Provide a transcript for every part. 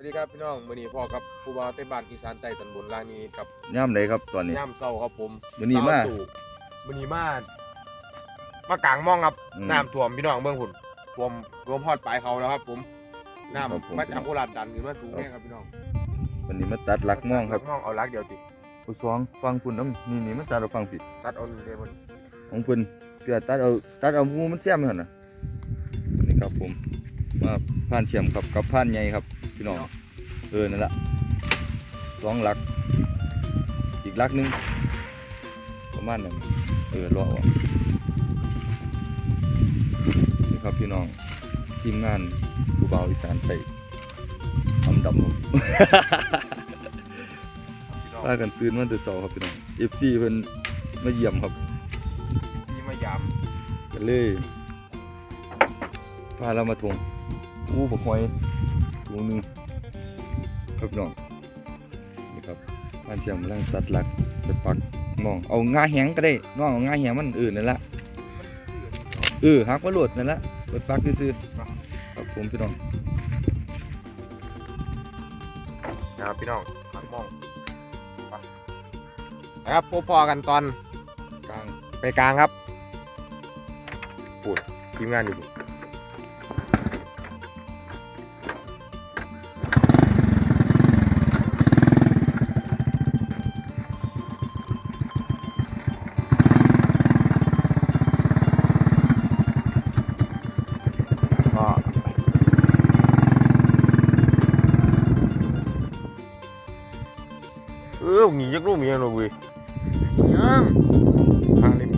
สวัสดีครับพี่น้องมื้อนี้พ่อกับผู้บ่าวใต้บ้านอีสานใต้ตำบลลางนี้กับย่ำเลยครับตอนนี้ ย่ามเศร้าครับผมมื้อนี้มา สวตู่มื้อนี้มามากลางม่องครับอืม น้ำท่วมพี่น้องเมืองพุ่นท่วมท่วมพอดปลายเขาแล้วครับ ผมน้ครับผมำมาจากโคราชดันขึ้นมาสูงแน่ครับพี่น้องวันนี้มาตัดหลักม่วงครับม่องเอาลักเดียวติผู้สองฟังคุณน้ำนี่นี่มาตัดเอาฟังผิดตัดเอานี่เลยมันของเพิ่นเกือตัดเอาตัดเอาหมูมันเสียมเหรอนะนี่ครับผมมาผ่านเฉียมครับกับผ่านใหญ่ครับ พี่น้อง เออ นั่นแหละสองหลัก อีกหลักหนึง ประมาณนั้นเออรอเอานี่ครับพี่น้อง ทีมงานผู้บ่าวอีสานไทยทำดำผมพี่น้องพากันตื่นมาแต่เช้าครับพี่น้อง FC เพิ่นมาเยี่ยมครับที่มายามกันเลยพาเรามาทวงอู้บกหอย ถุงหนึงครับพี่น้องนี่ครับบ้านเชียงกำลังสัตว์หลักไปปักหมองเอางาแหงก็ได้น้องเอางาแหงมันอื่นนั่นละเออหักมาโหลดนั่นละไปปักซื่อๆครับผมพี่น้องนะครับพี่น้องมักม่องไปนะครับพบพอกันตอนกลางไปกลางครับปูดทีมงานอยู่ เออมียักษ์รูปมียังหรอเว้ยยังทางนี้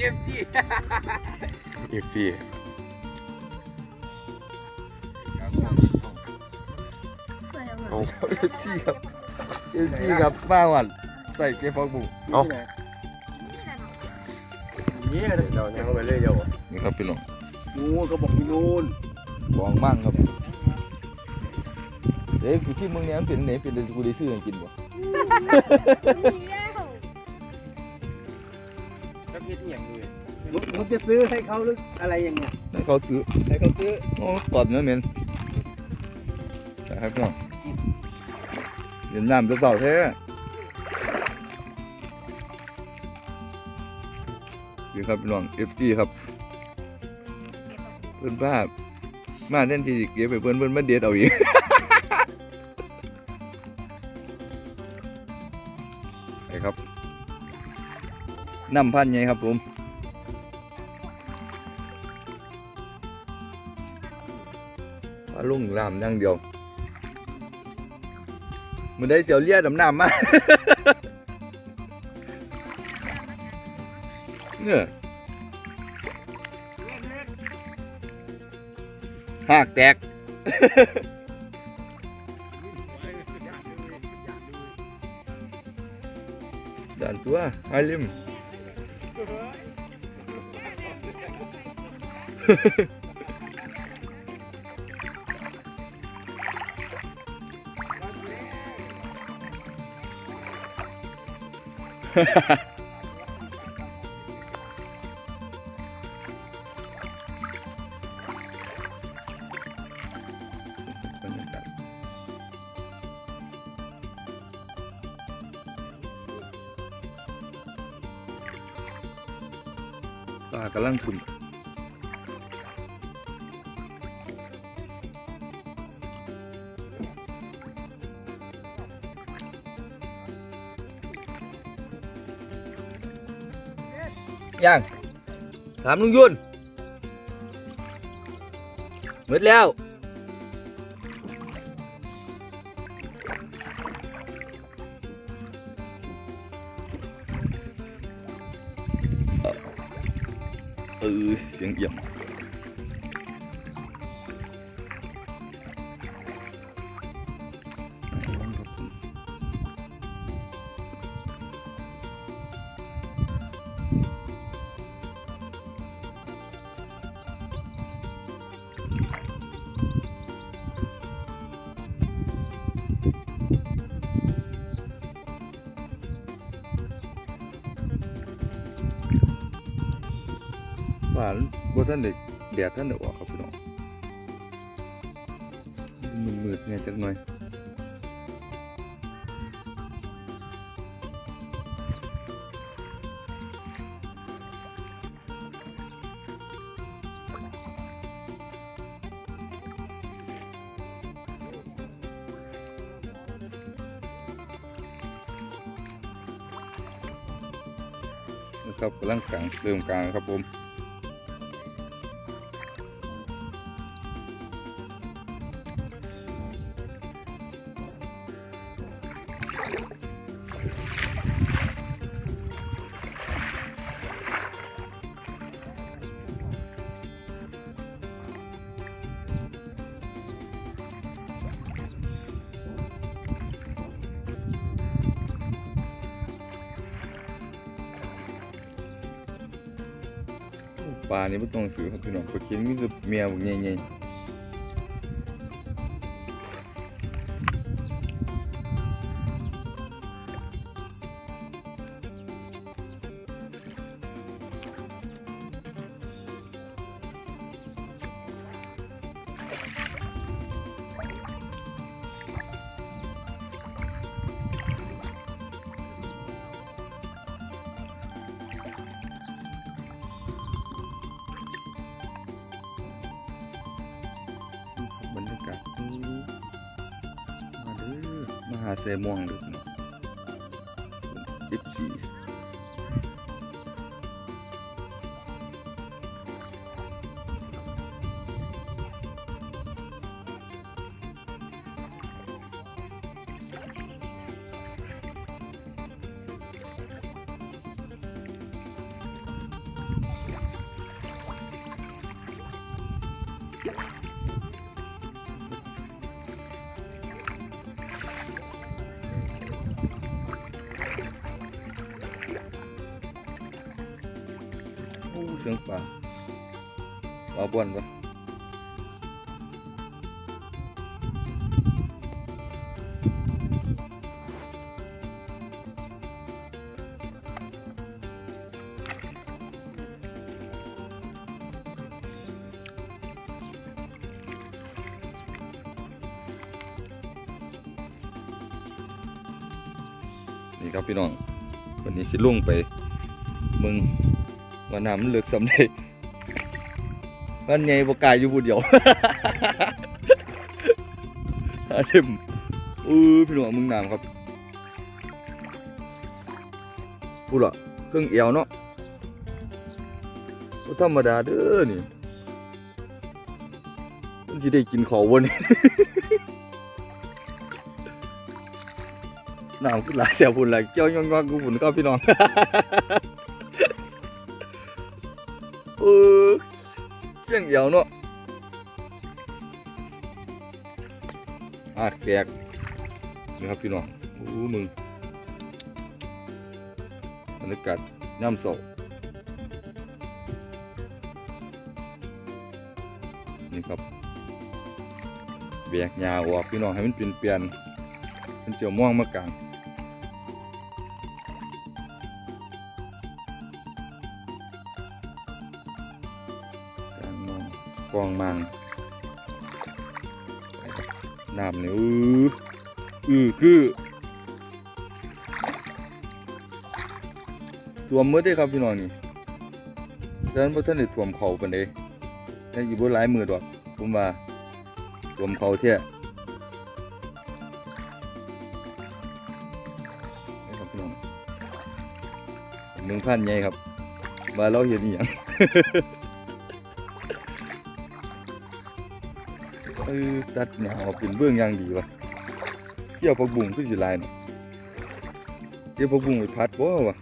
เอฟซีเอฟซีโอ้เอฟซีครับเอฟซีครับมาวันใส่เกฟองบุเอา นี่เดี๋ยวยังไปเลยเดี๋ยวนี่ครับพี่น้องงูก็บอกที่นู่นบองมั่งครับเด็กกูที่มึงเนี่ยมันเป็นไหนเป็นกูได้ซื้อให้กินบ่จะพิษอย่างนี้มึงมึงจะซื้อให้เขาหรืออะไรอย่างเงี้ยให้เขาซื้อให้เขาซื้อโอ้ตอดเนื้อเหม็นนะครับพี่น้องเห็นน้ำจะเต่าแท้ีครับน้องเอฟจีครับเพื่อนบ้ามาเล่นทีเก็บไปเพื่อนเพื่อนมาเด็ดเอาอีกไปครับน้ำพันไงครับผมปลาลุ่งลามย่างเดียวมันได้เสียวเลียดำน้ำมา เนี่ยหากแตก ด่านตัวไอลิมบ ปลากำลังขึ้นยังถามลุงยุนหมดแล้ว เออ เสียงเอี่าบ่ท่านเด็กแดดท่านเด็กออกครับพี่น้องมืดมืดๆเนี่ยจักหน่อยนะครับกำลังกลางเริ่มกลางครับผม ปลานี่ไม่ต้องซื้อครับพี่น้องเพราะกินมีแต่เมียบอกใหญ่ๆ อมาห โอ้งปลาปลาบ้วนปะนี่ครับพี่น้องวันนี้สิลุ่งไปมึง ว่าน้ำมันเลือกสำเร็จวันไงบกายอยู่บุดเดียวอาเทมอู้พี่น้องมึงน้ำครับพูดละเครื่องเอวเนาะบ่ธรรมดาเด้อนี่มันสิได้กินข้าวบ่นี่น้ำขึ้นหลายเสียพุ่นหลายเกี่ยวย่องๆกูพุ่นครับพี่น้อง ยงเดียวเนาะอาดแตกนี่ครับพี่น้องโอ้มึงบรรยากาศย่ำโศกนี่ครับแบกหญ้าออกพี่น้องให้มันเปลี่ยนเปลี่ยนเป็นเจียวม่วงมากลาง องมังน้ำเนี่ยอืออือคือท่วมมืดได้ครับพี่น้องนี่ฉะนั้นพระท่านได้ท่วมเขาปานใดแต่อยู่บนหลายมือดอกผมว่าท่วมเขาเท่หนี่ครับพี่น้องเงพันใหญ่ครับมาเราเห็นอย่าง เออตัดหญ้าออกเป็นเบื้องอย่างดีวะเกี่ยวผักบุ้งคือสิลายเนาะเกี่ยวผักบุ้งไปพัดบ่วะ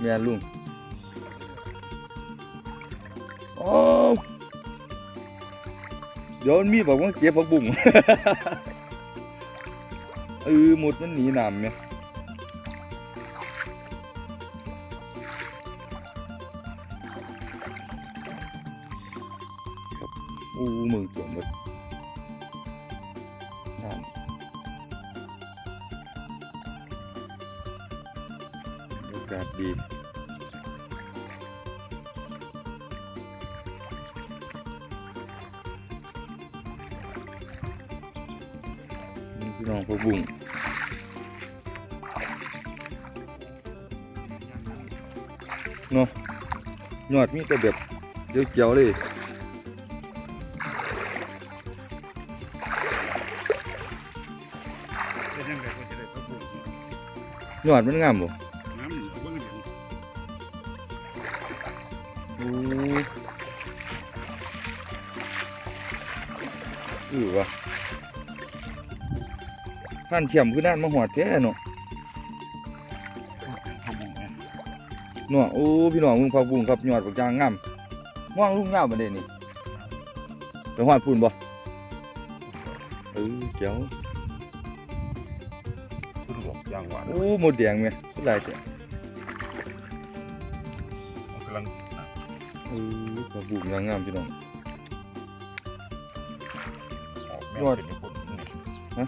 แม่ลุงอ๋อเดี๋ยวมันมีบอกว่าเก็บผักบุ้งเออหมดมันหนีน้ำเนี่ย อู้มึงจวหมดน้ากาศดีนี่พี่น้องพวกบุ้งเนาะยอดมีแต่แบบเจียวๆเลย ยอดมันงามบ่น้ำหนึ่งเบิ่งเดี๋ยวโอ้อือวะท่านเทียมคือนั่นมาหอดแท้เนาะพักบุญนะเนาะโอ้พี่น้องมึงพักบุ้งครับยอดบักจางงามม่วงลูกยาวบัดเด้นี่ไปหอดปูนบ่เออเจ๋วคุณบอกย่างหวานโอ้หมดแดงแม่คือหลายแท้มันกำลังเออพักบุ้งยางงามพี่น้องออกแม่ยอดเป็นคนนี่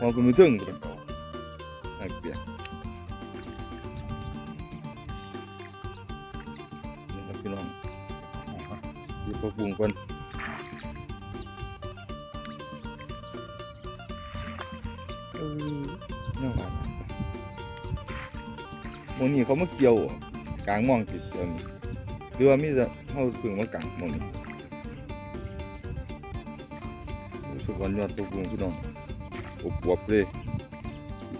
มองคุณมือถึงเป็นเก่าอักเปียนี่ครับพี่น้องหยิบพักบุ้งก่อนเออน่าหวานห มองนี้เขามาเกี่ยวกลางมองติดเดียวนี้หรือว่ามีแต่เขาพิ่งมากลางมองนี้รู้สึกวันยอดพักบุ้งพี่น้องอบวบเลย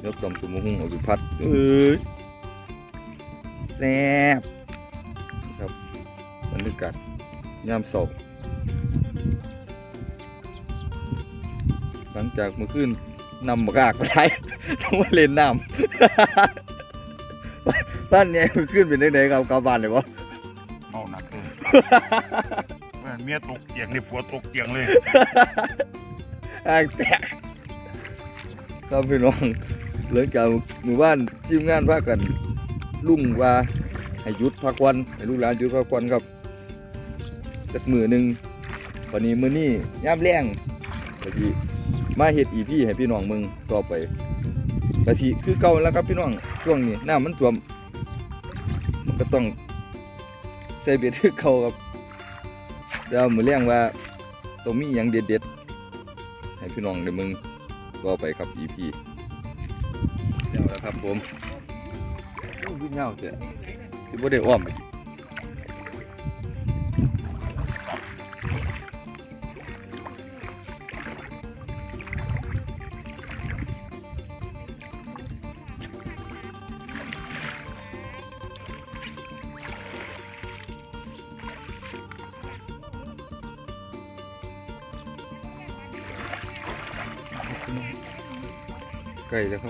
เดี๋ยวตำตุ่มหุ้งเอาไปพัดเอ้ยแซ่บครับบรรยากาศยามเสาร์หลังจากเมื่อคืนนำมากากไปได้ต้องมาเล่นน้ำ บ้านเนี่ยเมื่อคืนเป็นได้ไหนครับกลับบ้านเลยวะเมาหนักเลยแม่เมียตกเตียงนี่ผัวตกเตียงเลยอ่างแตกครับพี่น้องหลังจากหมู่บ้านทีมงานพากันลุงว่าให้หยุดพักวันให้ลูกหลานหยุดพักวันครับจักมือหนึ่งวันนี้มื้อนี้ยามแรงก็สิมาเฮ็ดอีพี่ให้พี่น้องมึงต่อไปก็สิคือเก่าแล้วครับพี่น้องช่วงนี้น้ำมันท่วมมันก็ ต้องใส่เบ็ดคือเขาครับแต่ว่ามื้อแรงว่าตัวมีอยังเด็ดๆ ให้พี่น้องในมึงก็ไปครับ EP เดี๋ยวแล้วครับผมโอ้ยเงาเสียที่บ่ได้อ้อม ไปใกล้แล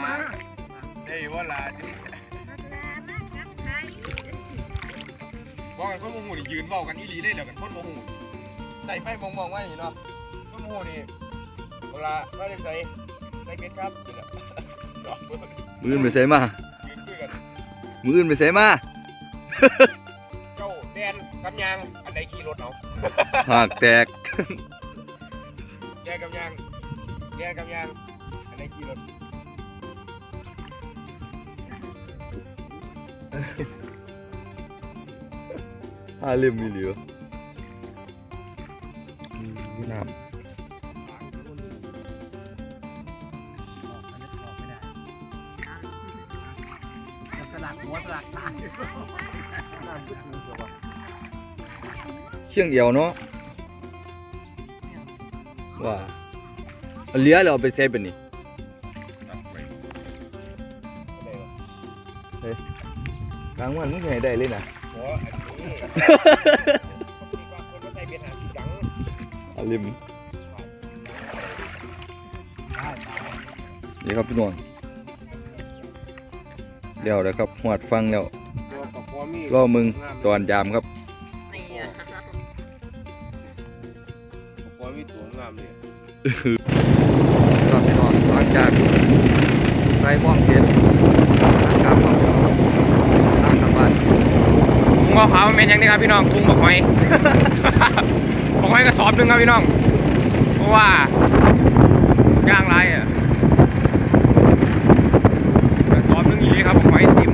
้ บอกกันคนโมโหนี่ยืนบอกกันอีหลีได้แล้วกันคนโมโหใส่ไฟมองมองไว้นี่เนาะคนโมโหนี่เวลาไม่ได้ใส่ใส่เป็นครับนี่แหละดอกเบิดมืออื่นไปใส่มา ยืนคุยกันมืออื่นไปใส่มาเจ้าแดนกำยางอันใดขี่รถเอาหากแตกแกกำยางแกกำยางอันใดขี่รถ ห้าเล่มมีเหลือน้สลักหัวสลักตายำเชียงเอียวเนาะว่าเอาเหลือแล้วเอาไปใส่เป็นนี่ตัดไปกลางวันมึงสิให้ได้เลยนะโอ้อันนี้มีความคนว่าใส่เป็นหาสีดังอาเล่มนี่ครับพี่นวลเดี๋ยวนะครับหวดฟังแล้วตัวกับปอมีรอมึงตอนยามครับนี่อะปอมีตัวงามเลยครับพี่น้องหลังจากใส่ม่วงเสร็จทางกลับมาทางกลับบ้าน ถุงขาวมันเป็นยังไงครับพี่น้องถุงบอกหอยบอกหอยกระสอบหนึงครับพี่น้อง เพราะว่าย่างไรอะกระสอบหนึงอีกครับบอกหอยเต็มถุง